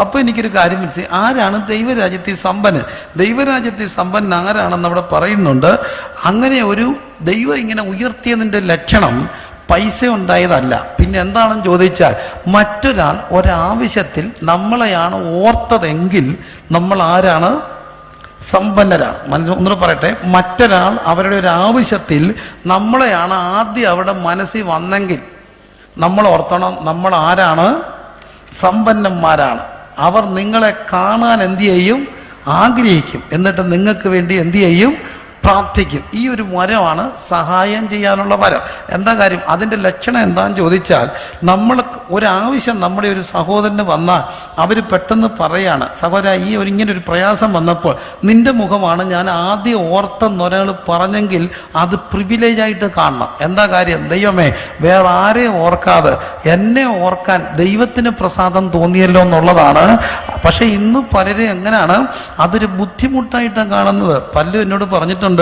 അപ്പൊ എനിക്കൊരു കാര്യം മനസ്സിലായി ആരാണ് ദൈവരാജ്യത്തെ സമ്പന്നൻ? ദൈവരാജ്യത്തെ സമ്പന്നൻ ആരാണെന്ന് അവിടെ പറയുന്നുണ്ട്. അങ്ങനെ ഒരു ദൈവം ഇങ്ങനെ ഉയർത്തിയതിന്റെ ലക്ഷണം പൈസ ഉണ്ടായതല്ല പിന്നെ എന്താണെന്ന് ചോദിച്ചാൽ മറ്റൊരാൾ ഒരാവശ്യത്തിൽ നമ്മളെയാണ് ഓർത്തതെങ്കിൽ നമ്മൾ ആരാണ്? സമ്പന്നരാണ്. മനസ്സ് ഒന്നുകൂടെ പറയട്ടെ. മറ്റൊരാൾ അവരുടെ ഒരു ആവശ്യത്തിൽ നമ്മളെയാണ് ആദ്യം അവിടെ മനസ്സിൽ വന്നെങ്കിൽ നമ്മൾ ഓർത്തണം നമ്മൾ ആരാണ്? സമ്പന്നന്മാരാണ്. അവർ നിങ്ങളെ കാണാൻ എന്ത് ചെയ്യും? ആഗ്രഹിക്കും. എന്നിട്ട് നിങ്ങൾക്ക് വേണ്ടി എന്ത് ചെയ്യും? പ്രാർത്ഥിക്കും. ഈ ഒരു വരമാണ് സഹായം ചെയ്യാനുള്ള വരം. എന്താ കാര്യം? അതിന്റെ ലക്ഷണം എന്താണെന്ന് ചോദിച്ചാൽ നമ്മൾ ഒരാവശ്യം നമ്മുടെ ഒരു സഹോദരന് വന്നാൽ അവർ പെട്ടെന്ന് പറയാണ് സഹോദര ഈ ഒരു ഇങ്ങനെ ഒരു പ്രയാസം വന്നപ്പോൾ നിന്റെ മുഖമാണ് ഞാൻ ആദ്യം ഓർത്തെന്നൊരാൾ പറഞ്ഞെങ്കിൽ അത് പ്രിവിലേജ് ആയിട്ട് കാണണം. എന്താ കാര്യം? ദൈവമേ വേറെ ആരെയും ഓർക്കാതെ എന്നെ ഓർക്കാൻ ദൈവത്തിന് പ്രസാദം തോന്നിയല്ലോ എന്നുള്ളതാണ്. പക്ഷേ ഇന്ന് പലരും എങ്ങനെയാണ്? അതൊരു ബുദ്ധിമുട്ടായിട്ടാണ് കാണുന്നത്. പലരും എന്നോട് പറഞ്ഞിട്ടുണ്ട്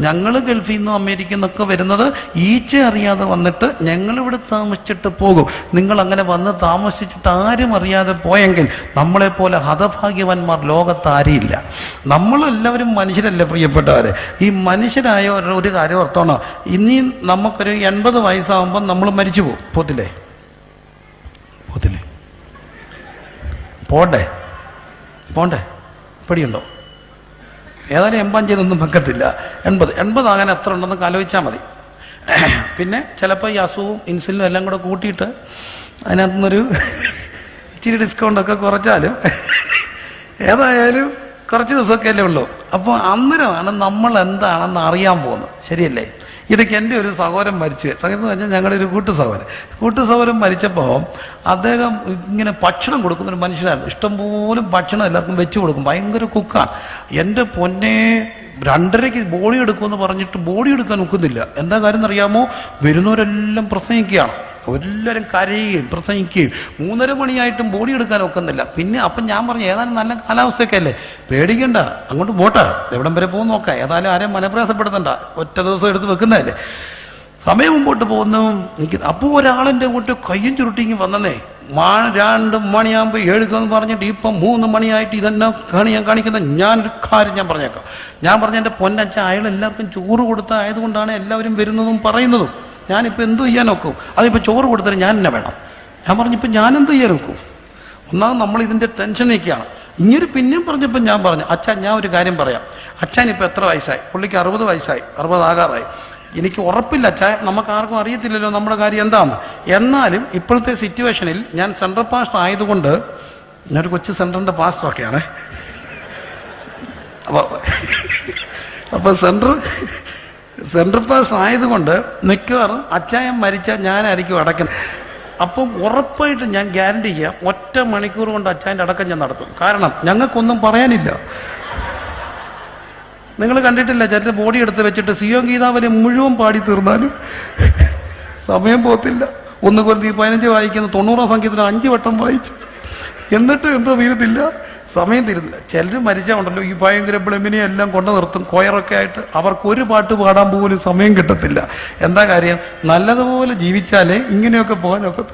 ഞങ്ങൾ ഗൾഫിൽ നിന്നും അമേരിക്കയിൽ നിന്നൊക്കെ വരുന്നത് ഈച്ച അറിയാതെ വന്നിട്ട് ഞങ്ങൾ ഇവിടെ താമസിച്ചിട്ട് പോകും. നിങ്ങൾ അങ്ങനെ വന്ന് താമസിച്ചിട്ട് ആരും അറിയാതെ പോയെങ്കിൽ നമ്മളെപ്പോലെ ഹതഭാഗ്യവാന്മാർ ലോകത്ത് ആരെയില്ല നമ്മളെല്ലാവരും മനുഷ്യരല്ലേ പ്രിയപ്പെട്ടവരെ? ഈ മനുഷ്യരായ ഒരു കാര്യം ഓർത്തോണം. ഇനി നമുക്കൊരു എൺപത് വയസ്സാകുമ്പോൾ നമ്മൾ മരിച്ചു പോകും. പോത്തില്ലേ? പോത്തില്ലേ? പോണ്ടേ? പോണ്ടേ? പേടിയുണ്ടോ ഏതായാലും എൺപത് ചെയ്തൊന്നും വെക്കത്തില്ല. എൺപത് എൺപതാകാൻ എത്ര ഉണ്ടെന്ന് ആലോചിച്ചാൽ മതി. പിന്നെ ചിലപ്പോൾ ഈ അസുഖവും ഇൻസുലിനും എല്ലാം കൂടെ കൂട്ടിയിട്ട് അതിനകത്തുനിന്നൊരു ഇച്ചിരി ഡിസ്കൗണ്ടൊക്കെ കുറച്ചാലും ഏതായാലും കുറച്ച് ദിവസമൊക്കെ അല്ലേ ഉള്ളൂ. അപ്പോൾ അന്നേരമാണ് നമ്മൾ എന്താണെന്ന് അറിയാൻ പോകുന്നത്. ശരിയല്ലേ? ഇടയ്ക്ക് എന്റെ ഒരു സഹോദരൻ മരിച്ചു. സഹോദരൻ എന്ന് പറഞ്ഞാൽ ഞങ്ങളുടെ ഒരു കൂട്ടു സഹോദരൻ കൂട്ടു സഹോദരൻ മരിച്ചപ്പോൾ അദ്ദേഹം ഇങ്ങനെ ഭക്ഷണം കൊടുക്കുന്ന ഒരു മനുഷ്യനായിരുന്നു ഇഷ്ടംപോലും ഭക്ഷണം എല്ലാവർക്കും വെച്ച് കൊടുക്കും. ഭയങ്കര കുക്കാണ്. എന്റെ പൊന്നെ രണ്ടരയ്ക്ക് ബോഡി എടുക്കുമെന്ന് പറഞ്ഞിട്ട് ബോഡി എടുക്കാൻ ഒക്കുന്നില്ല. എന്താ കാര്യം എന്നറിയാമോ വരുന്നവരെല്ലാം പ്രസംഗിക്കുകയാണ്. എല്ലാവരും കരയുകയും പ്രസംഗിക്കുകയും. മൂന്നര മണിയായിട്ടും ബോഡി എടുക്കാൻ ഒക്കുന്നില്ല. പിന്നെ അപ്പം ഞാൻ പറഞ്ഞു ഏതായാലും നല്ല കാലാവസ്ഥയൊക്കെ അല്ലേ പേടിക്കണ്ട. അങ്ങോട്ട് പോട്ടെ. എവിടം വരെ പോകും നോക്കാം. ഏതായാലും ആരെയും മനപ്രയാസപ്പെടുത്തണ്ട. ഒറ്റ ദിവസം എടുത്ത് വെക്കുന്നതല്ലേ. സമയം മുമ്പോട്ട് പോകുന്നു. എനിക്ക് അപ്പോൾ ഒരാളെന്റെ കൂട്ട് കയ്യും ചുരുട്ടിങ്ങി വന്നതേ. മാ രണ്ട് മണിയാകുമ്പോൾ ഏഴുക്കെന്ന് പറഞ്ഞിട്ട് ഇപ്പം മൂന്ന് മണിയായിട്ട് ഇതെന്നെ കാണി ഞാൻ കാണിക്കുന്ന ഞാൻ ഒരു കാര്യം ഞാൻ പറഞ്ഞേക്കാം. ഞാൻ പറഞ്ഞ എന്റെ പൊന്നച്ച അയാൾ എല്ലാവർക്കും ചോറ് കൊടുത്ത ആയതുകൊണ്ടാണ് എല്ലാവരും വരുന്നതും പറയുന്നതും. ഞാനിപ്പോൾ എന്തു ചെയ്യാൻ നോക്കും? അതിപ്പോൾ ചോറ് കൊടുത്തിട്ട് ഞാൻ എന്നെ വേണം. ഞാൻ പറഞ്ഞിപ്പോൾ ഞാൻ എന്ത് ചെയ്യാൻ നോക്കും? ഒന്നാമത് നമ്മൾ ഇതിന്റെ ടെൻഷനൊക്കെയാണ് ഇങ്ങനെ പിന്നെയും പറഞ്ഞപ്പോൾ ഞാൻ പറഞ്ഞു അച്ഛൻ ഞാൻ ഒരു കാര്യം പറയാം. അച്ഛൻ ഇപ്പോൾ എത്ര വയസ്സായി? പുള്ളിക്ക് അറുപത് വയസ്സായി. അറുപതാകാറായി എനിക്ക് ഉറപ്പില്ല അച്ഛാ. നമുക്ക് ആർക്കും അറിയത്തില്ലല്ലോ നമ്മുടെ കാര്യം എന്താണെന്ന് എന്നാലും ഇപ്പോഴത്തെ സിറ്റുവേഷനിൽ ഞാൻ സെൻട്രൽ പാസ്റ്റർ ആയതുകൊണ്ട് ഞാനൊരു കൊച്ചു സെൻട്രലിന്റെ പാസ്റ്ററൊക്കെയാണ് അപ്പോൾ അപ്പോൾ സെൻട്രൽ സെൻട്രൽ പാസ് ആയതുകൊണ്ട് മിക്കവാറും അച്ചായം മരിച്ചാൽ ഞാനായിരിക്കും അടക്കുന്നത് അപ്പം ഉറപ്പായിട്ട് ഞാൻ ഗ്യാരണ്ടി ചെയ്യാം ഒറ്റ മണിക്കൂർ കൊണ്ട് അച്ചായന്റെ അടക്കം ഞാൻ നടത്തും. കാരണം ഞങ്ങൾക്കൊന്നും പറയാനില്ല. നിങ്ങൾ കണ്ടിട്ടില്ല ചേട്ടൻ ബോഡി എടുത്ത് വെച്ചിട്ട് സിയോ ഗീതാവലി മുഴുവൻ പാടി തീർന്നാലും? സമയം പോത്തില്ല ഒന്ന് കൊല്ലത്തി പതിനഞ്ച് വായിക്കുന്ന തൊണ്ണൂറാം സംഖ്യത്തിന് അഞ്ച് വട്ടം വായിച്ചു. എന്നിട്ട് എന്തോ തീരത്തില്ല. സമയം തീരുന്നില്ല ചിലർ മരിച്ചാണ്ടല്ലോ ഈ ഭയങ്കര ബ്ലമിനെ എല്ലാം കൊണ്ടു നിർത്തും. കൊയറൊക്കെ ആയിട്ട് അവർക്ക് ഒരു പാട്ട് പാടാൻ പോലും സമയം കിട്ടത്തില്ല. എന്താ കാര്യം? നല്ലതുപോലെ ജീവിച്ചാലേ ഇങ്ങനെയൊക്കെ പോകാനൊക്കെ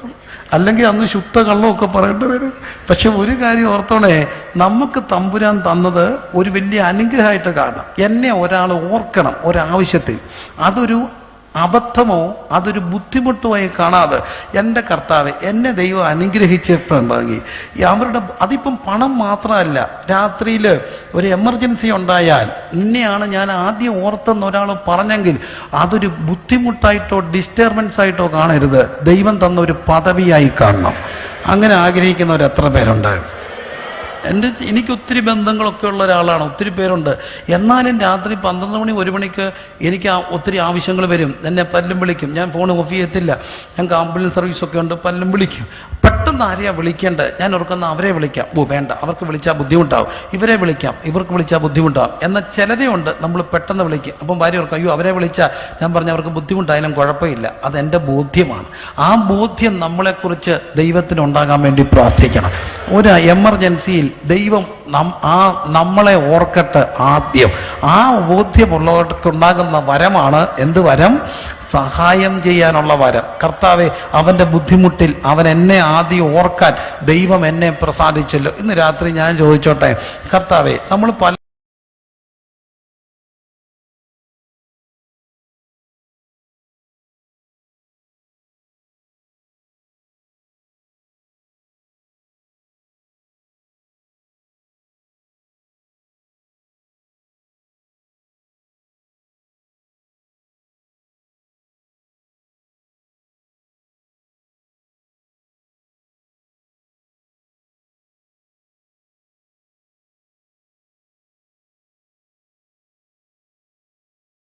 അല്ലെങ്കിൽ അന്ന് ശുദ്ധ കള്ളമൊക്കെ പറയേണ്ടി വരും. പക്ഷെ ഒരു കാര്യം ഓർത്തോണേ നമുക്ക് തമ്പുരാൻ തന്നത് ഒരു വലിയ അനുഗ്രഹമായിട്ട് കാണാം. എന്നെ ഒരാൾ ഓർക്കണം ഒരാവശ്യത്തിൽ. അതൊരു അബദ്ധമോ അതൊരു ബുദ്ധിമുട്ടോ ആയി കാണാതെ എന്റെ കർത്താവ് എന്നെ ദൈവം അനുഗ്രഹിച്ചിട്ടുണ്ടെങ്കിൽ അവരുടെ അതിപ്പം പണം മാത്രമല്ല രാത്രിയിൽ ഒരു എമർജൻസി ഉണ്ടായാൽ ഇന്നെയാണ് ഞാൻ ആദ്യം ഓർത്തെന്ന് ഒരാൾ പറഞ്ഞെങ്കിൽ അതൊരു ബുദ്ധിമുട്ടായിട്ടോ ഡിസ്റ്റർബൻസ് ആയിട്ടോ കാണരുത്. ദൈവം തന്ന ഒരു പദവിയായി കാണണം. അങ്ങനെ ആഗ്രഹിക്കുന്നവർ എത്ര പേരുണ്ട്? എന്റെ എനിക്ക് ഒത്തിരി ബന്ധങ്ങളൊക്കെ ഉള്ള ഒരാളാണ് ഒത്തിരി പേരുണ്ട്. എന്നാലും രാത്രി പന്ത്രണ്ട് മണി ഒരു മണിക്ക് എനിക്ക് ഒത്തിരി ആവശ്യങ്ങൾ വരും. എന്നെ പല്ലും വിളിക്കും. ഞാൻ ഫോൺ ഓഫ് ചെയ്യത്തില്ല. ഞങ്ങൾക്ക് ആംബുലൻസ് സർവീസൊക്കെ ഉണ്ട് പല്ലും വിളിക്കും. പെട്ടെന്ന് ആരെയാ വിളിക്കേണ്ടത്? ഞാൻ ഓർക്കുന്ന അവരെ വിളിക്കാം. ഓ വേണ്ട. അവർക്ക് വിളിച്ചാൽ ബുദ്ധിമുട്ടാവും. ഇവരെ വിളിക്കാം. ഇവർക്ക് വിളിച്ചാൽ ബുദ്ധിമുട്ടാവും. എന്നാൽ ചിലരെ ഉണ്ട് നമ്മൾ പെട്ടെന്ന് വിളിക്കും. അപ്പം ഭാര്യ ഓർക്കും അയ്യോ അവരെ വിളിച്ചാൽ ഞാൻ പറഞ്ഞ അവർക്ക് ബുദ്ധിമുട്ടായാലും കുഴപ്പമില്ല. അതെന്റെ ബോധ്യമാണ്. ആ ബോധ്യം നമ്മളെക്കുറിച്ച് ദൈവത്തിന് ഉണ്ടാകാൻ വേണ്ടി പ്രാർത്ഥിക്കണം. ഒരു എമർജൻസിയിൽ ദൈവം ആ നമ്മളെ ഓർക്കട്ടെ ആദ്യം. ആ ബോധ്യമുള്ളവർക്കുണ്ടാകുന്ന വരമാണ് എന്ത് വരം? സഹായം ചെയ്യാനുള്ള വരം. കർത്താവെ അവന്റെ ബുദ്ധിമുട്ടിൽ അവൻ എന്നെ ആദ്യം ഓർക്കാൻ ദൈവം എന്നെ പ്രസാദിച്ചല്ലോ. ഇന്ന് രാത്രി ഞാൻ ചോദിച്ചോട്ടെ കർത്താവെ നമ്മൾ പല